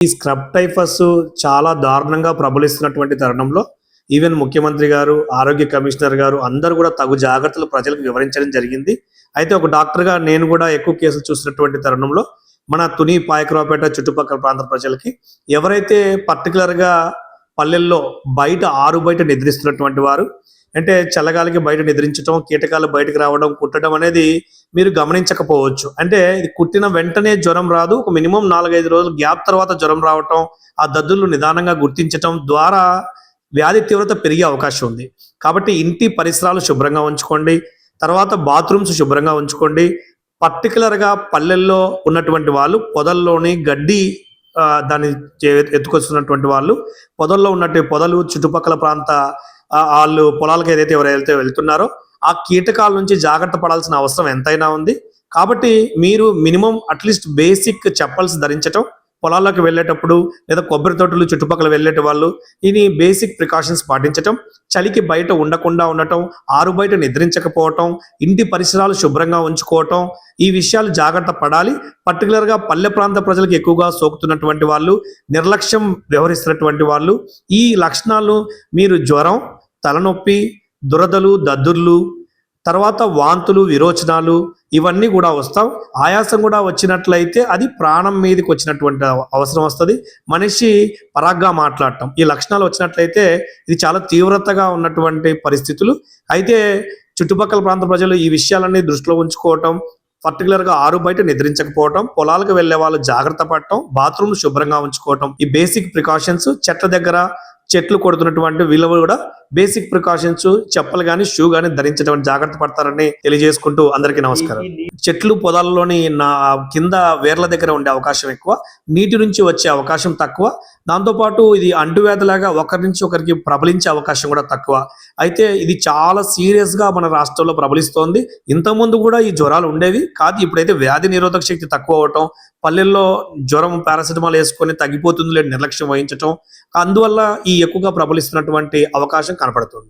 ఈ scrub typhus చాలా దారుణంగా ప్రబలిస్తున్నటువంటి తరుణంలో ఈవెన్ ముఖ్యమంత్రి గారు ఆరోగ్య కమిషనర్ గారు అందరూ కూడా తగు జాగ్రత్తలు ప్రజలకు వివరించడం జరిగింది. అయితే ఒక డాక్టర్గా నేను కూడా ఎక్కువ కేసులు చూసినటువంటి తరుణంలో మన తుని పాయకరావుపేట చుట్టుపక్కల ప్రాంత ప్రజలకి ఎవరైతే పర్టికులర్గా పల్లెల్లో బయట ఆరు బయట నిద్రిస్తున్నటువంటి వారు అంటే చల్లగాలికి బయట నిద్రించడం కీటకాలు బయటకు రావడం కుట్టడం అనేది మీరు గమనించకపోవచ్చు. అంటే ఇది కుట్టిన వెంటనే జ్వరం రాదు. ఒక మినిమం నాలుగైదు రోజులు గ్యాప్ తర్వాత జ్వరం రావటం ఆ దద్దులు నిదానంగా గుర్తించటం ద్వారా వ్యాధి తీవ్రత పెరిగే అవకాశం ఉంది. కాబట్టి ఇంటి పరిసరాలు శుభ్రంగా ఉంచుకోండి. తర్వాత బాత్రూమ్స్ శుభ్రంగా ఉంచుకోండి. పర్టికులర్గా పల్లెల్లో ఉన్నటువంటి వాళ్ళు పొదల్లోని గడ్డి దాన్ని ఎత్తుకొస్తున్నటువంటి వాళ్ళు పొదల్లో ఉన్నట్టు పొదలు చుట్టుపక్కల ప్రాంత వాళ్ళు పొలాలకు ఏదైతే ఎవరైతే వెళ్తున్నారో ఆ కీటకాల నుంచి జాగ్రత్త పడాల్సిన అవసరం ఎంతైనా ఉంది. కాబట్టి మీరు minimum at least basic chappals ధరించటం పొలాల్లోకి వెళ్ళేటప్పుడు లేదా కొబ్బరి తోటలు చుట్టుపక్కల వెళ్ళేట వాళ్ళు ఇది బేసిక్ ప్రికాషన్స్ పాటించటం చలికి బయట ఉండకుండా ఉండటం ఆరు బయట నిద్రించకపోవటం ఇంటి పరిసరాలు శుభ్రంగా ఉంచుకోవటం ఈ విషయాలు జాగ్రత్త పడాలి. పర్టికులర్గా పల్లె ప్రాంత ప్రజలకు ఎక్కువగా సోకుతున్నటువంటి వాళ్ళు నిర్లక్ష్యం వ్యవహరిస్తున్నటువంటి వాళ్ళు ఈ లక్షణాలు మీరు జ్వరం తలనొప్పి దురదలు దద్దుర్లు తర్వాత వాంతులు విరోచనాలు ఇవన్నీ కూడా వస్తాం. ఆయాసం కూడా వచ్చినట్లయితే అది ప్రాణం మీదకి వచ్చినటువంటి అవ- అవసరం వస్తుంది. మనిషి పరాగ్గా మాట్లాడటం. ఈ లక్షణాలు వచ్చినట్లయితే ఇది చాలా తీవ్రతగా ఉన్నటువంటి పరిస్థితులు. అయితే చుట్టుపక్కల ప్రాంత ప్రజలు ఈ విషయాలన్నీ దృష్టిలో ఉంచుకోవటం పర్టికులర్గా ఆరు బయట నిద్రించకపోవటం పొలాలకు వెళ్ళే వాళ్ళు జాగ్రత్త పడటం బాత్రూమ్ శుభ్రంగా ఉంచుకోవటం ఈ బేసిక్ ప్రికాషన్స్ చెట్ల దగ్గర చెట్లు కొడుతున్నటువంటి వీళ్ళు కూడా బేసిక్ ప్రికాషన్స్ చెప్పలు కానీ షూ కానీ ధరించడం జాగ్రత్త పడతారని తెలియజేసుకుంటూ అందరికీ నమస్కారం. చెట్లు పొలాల్లోని నా కింద వేర్ల దగ్గర ఉండే అవకాశం ఎక్కువ నీటి నుంచి వచ్చే అవకాశం తక్కువ దాంతోపాటు ఇది అంటువ్యాధిలాగా ఒకరి నుంచి ఒకరికి ప్రబలించే అవకాశం కూడా తక్కువ. అయితే ఇది చాలా సీరియస్గా మన రాష్ట్రంలో ప్రబలిస్తోంది. ఇంతకుముందు కూడా ఈ జ్వరాలు ఉండేవి కాదు ఇప్పుడైతే వ్యాధి నిరోధక శక్తి తక్కువ అవటం పల్లెల్లో జ్వరం పారాసిటమాల్ వేసుకొని తగ్గిపోతుంది లేని నిర్లక్ష్యం వహించటం అందువల్ల ఈ ఎక్కువగా ప్రబలిస్తున్నటువంటి అవకాశం కనపడుతుంది.